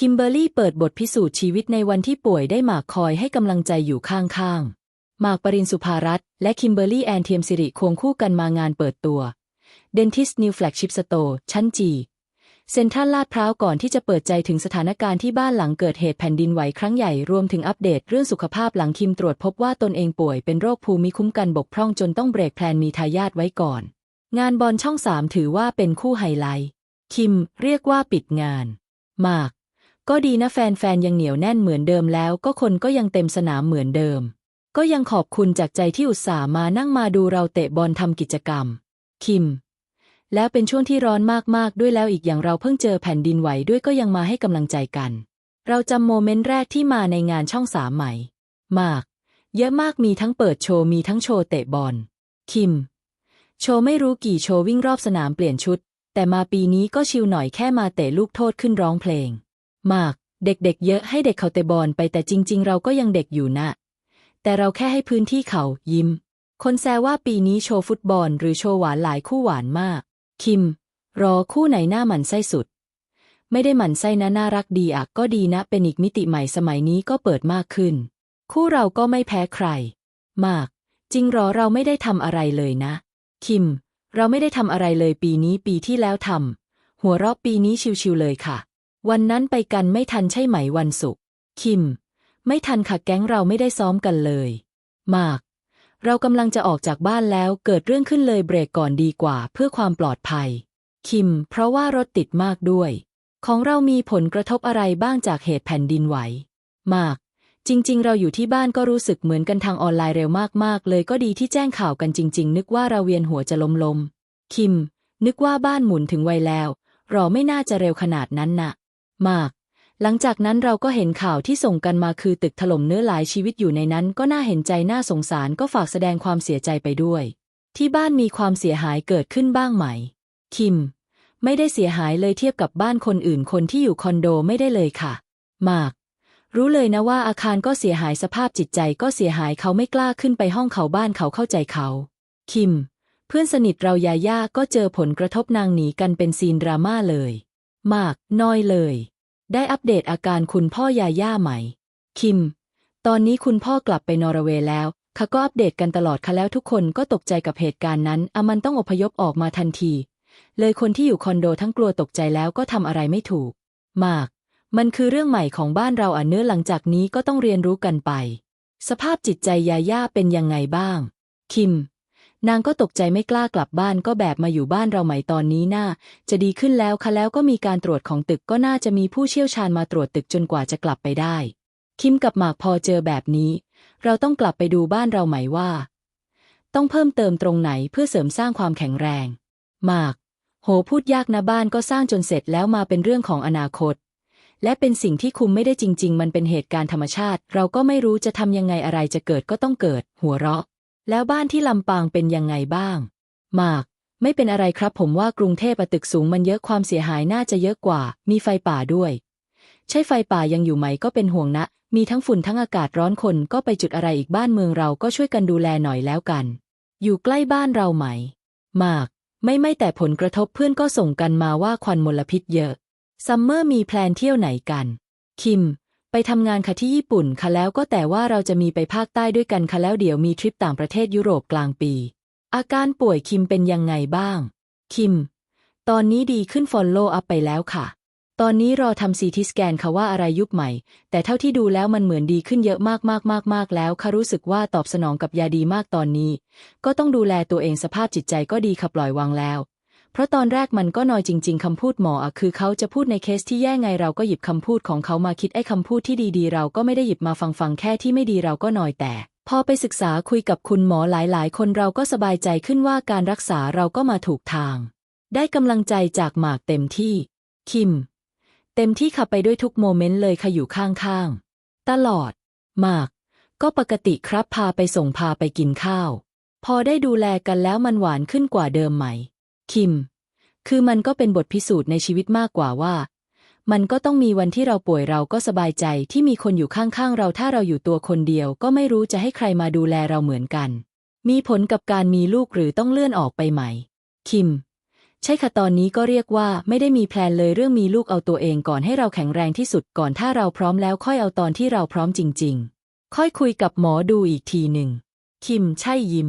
คิมเบอร์รี่เปิดบทพิสูจน์ชีวิตในวันที่ป่วยได้หมากคอยให้กำลังใจอยู่ข้างๆ หมากปรินสุภารัตน์และคิมเบอร์รี่แอนเทียมสิริควงคู่กันมางานเปิดตัว Dentist New Flagship Store ชั้นจีเซ็นทรัลลาดพร้าวก่อนที่จะเปิดใจถึงสถานการณ์ที่บ้านหลังเกิดเหตุแผ่นดินไหวครั้งใหญ่รวมถึงอัปเดตเรื่องสุขภาพหลังคิมตรวจพบว่าตนเองป่วยเป็นโรคภูมิคุ้มกันบกพร่องจนต้องเบรกแพลนมีทายาทไว้ก่อน งานบอลช่องสามถือว่าเป็นคู่ไฮไลท์ คิมเรียกว่าปิดงานหมาก ก็ดีนะแฟนๆยังเหนียวแน่นเหมือนเดิมแล้ว ก็คนก็ยังเต็มสนามเหมือนเดิม ก็ยังขอบคุณจากใจที่อุตส่าห์มานั่งมาดูเราเตะบอลทำกิจกรรม คิม แล้วเป็นช่วงที่ร้อนมากๆด้วยแล้วอีกอย่างเราเพิ่งเจอแผ่นดินไหวด้วยก็ยังมาให้กำลังใจกัน เราจำโมเมนต์แรกที่มาในงานช่องสามไหม่ มาก เยอะมากมีทั้งเปิดโชว์มีทั้งโชว์เตะบอล คิม โชว์ไม่รู้กี่โชว์วิ่งรอบสนามเปลี่ยนชุด แต่มาปีนี้ก็ชิลหน่อยแค่มาเตะลูกโทษขึ้นร้องเพลง มาก เด็กๆเยอะให้เด็กเขาเตะบอลไปแต่จริง ๆ เราก็ยังเด็กอยู่นะ แต่เราแค่ให้พื้นที่เขายิ้ม คนแซวว่าปีนี้โชว์ฟุตบอล หรือโชว์หวานหลายคู่หวานมาก คิม รอคู่ไหนหน้าหมันไส้สุด ไม่ได้หมันไส้นะน่ารักดีอะก็ดีนะ เป็นอีกมิติใหม่สมัยนี้ก็เปิดมากขึ้น คู่เราก็ไม่แพ้ใคร มาก จริงหรอเราไม่ได้ทำอะไรเลยนะ คิม เราไม่ได้ทำอะไรเลยปีนี้ปีที่แล้วทำหัวเราะปีนี้ชิวๆเลยค่ะ วันนั้นไปกันไม่ทันใช่ไหมวันศุกร์คิม ไม่ทันค่ะแก๊งเราไม่ได้ซ้อมกันเลย มาก เรากำลังจะออกจากบ้านแล้วเกิดเรื่องขึ้นเลยเบรกก่อนดีกว่าเพื่อความปลอดภัย คิม เพราะว่ารถติดมากด้วย ของเรามีผลกระทบอะไรบ้างจากเหตุแผ่นดินไหว มาก จริง ๆ เราอยู่ที่บ้านก็รู้สึกเหมือนกันทางออนไลน์เร็วมากๆ เลยก็ดีที่แจ้งข่าวกันจริง ๆ นึกว่าเราเวียนหัวจะลมลมคิม นึกว่าบ้านหมุนถึงไวแล้วรอไม่น่าจะเร็วขนาดนั้นน่ะ มาก หลังจากนั้นเราก็เห็นข่าวที่ส่งกันมาคือตึกถล่มเนื้อหลายชีวิตอยู่ในนั้นก็น่าเห็นใจน่าสงสารก็ฝากแสดงความเสียใจไปด้วย ที่บ้านมีความเสียหายเกิดขึ้นบ้างไหม คิม ไม่ได้เสียหายเลยเทียบกับบ้านคนอื่นคนที่อยู่คอนโดไม่ได้เลยค่ะ มาก รู้เลยนะว่าอาคารก็เสียหายสภาพจิตใจก็เสียหายเขาไม่กล้าขึ้นไปห้องเขาบ้านเขาเข้าใจเขา คิม เพื่อนสนิทเรายาย่าก็เจอผลกระทบนางหนีกันเป็นซีนดราม่าเลย มาก น้อยเลย ได้อัปเดตอาการคุณพ่อยาย่าไหม คิม ตอนนี้คุณพ่อกลับไปนอร์เวย์แล้วค่ะก็อัปเดตกันตลอดค่ะแล้วทุกคนก็ตกใจกับเหตุการณ์นั้นอามันต้องอพยพออกมาทันที เลยคนที่อยู่คอนโดทั้งกลัวตกใจแล้วก็ทำอะไรไม่ถูก มาก มันคือเรื่องใหม่ของบ้านเราอะเนื้อหลังจากนี้ก็ต้องเรียนรู้กันไป สภาพจิตใจยาย่าเป็นยังไงบ้าง คิม นางก็ตกใจไม่กล้ากลับบ้านก็แบบมาอยู่บ้านเราไหม่ตอนนี้น่าจะดีขึ้นแล้วค่ะแล้วก็มีการตรวจของตึกก็น่าจะมีผู้เชี่ยวชาญมาตรวจตึกจนกว่าจะกลับไปได้ คิมกับหมากพอเจอแบบนี้ เราต้องกลับไปดูบ้านเราไหม่ว่า ต้องเพิ่มเติมตรงไหนเพื่อเสริมสร้างความแข็งแรงหมาก โหพูดยากนะบ้านก็สร้างจนเสร็จแล้วมาเป็นเรื่องของอนาคต และเป็นสิ่งที่คุมไม่ได้จริง ๆ มันเป็นเหตุการณ์ธรรมชาติ เราก็ไม่รู้จะทำยังไงอะไรจะเกิดก็ต้องเกิด หัวเราะ แล้วบ้านที่ลำปางเป็นยังไงบ้าง มาก ไม่เป็นอะไรครับผมว่ากรุงเทพตึกสูงมันเยอะความเสียหายน่าจะเยอะกว่า มีไฟป่าด้วย ใช่ไฟป่ายังอยู่ไหมก็เป็นห่วงนะ มีทั้งฝุ่นทั้งอากาศร้อนคนก็ไปจุดอะไรอีกบ้านเมืองเราก็ช่วยกันดูแลหน่อยแล้วกัน อยู่ใกล้บ้านเราไหม มาก ไม่ไม่แต่ผลกระทบเพื่อนก็ส่งกันมาว่าควันมลพิษเยอะ ซัมเมอร์มีแพลนเที่ยวไหนกัน คิม ไปทำงานค่ะที่ญี่ปุ่นค่ะแล้วก็แต่ว่าเราจะมีไปภาคใต้ด้วยกันค่ะแล้วเดี๋ยวมีทริปต่างประเทศยุโรปกลางปี อาการป่วยคิมเป็นยังไงบ้าง คิม ตอนนี้ดีขึ้นฟอลโล่อัพไปแล้วค่ะ ตอนนี้รอทำซีทีสแกนค่ะว่าอะไรยุบใหม่ แต่เท่าที่ดูแล้วมันเหมือนดีขึ้นเยอะมากมากมากมากแล้วค่ะรู้สึกว่าตอบสนองกับยาดีมากตอนนี้ ก็ต้องดูแลตัวเองสภาพจิตใจก็ดีค่ะปล่อยวางแล้ว เพราะตอนแรกมันก็นอยจริง ๆ คำพูดหมออะคือเขาจะพูดในเคสที่แย่ไงเราก็หยิบคำพูดของเขามาคิดไอ้คำพูดที่ดีๆ เราก็ไม่ได้หยิบมาฟังฟังแค่ที่ไม่ดีเราก็นอยแต่ พอไปศึกษาคุยกับคุณหมอหลายๆ คนเราก็สบายใจขึ้นว่าการรักษาเราก็มาถูกทาง ได้กำลังใจจากหมากเต็มที่ คิม เต็มที่ค่ะไปด้วยทุกโมเมนต์เลยค่ะอยู่ข้างๆตลอดหมาก ก็ปกติครับพาไปส่งพาไปกินข้าว พอได้ดูแลกันแล้วมันหวานขึ้นกว่าเดิมไหม คิม คือมันก็เป็นบทพิสูจน์ในชีวิตมากกว่าว่า มันก็ต้องมีวันที่เราป่วยเราก็สบายใจที่มีคนอยู่ข้างๆ เราถ้าเราอยู่ตัวคนเดียวก็ไม่รู้จะให้ใครมาดูแลเราเหมือนกัน มีผลกับการมีลูกหรือต้องเลื่อนออกไปไหมคิม ใช่ค่ะตอนนี้ก็เรียกว่าไม่ได้มีแพลนเลยเรื่องมีลูกเอาตัวเองก่อนให้เราแข็งแรงที่สุดก่อนถ้าเราพร้อมแล้วค่อยเอาตอนที่เราพร้อมจริง ๆ ค่อยคุยกับหมอดูอีกทีหนึ่ง คิม ใช่ยิม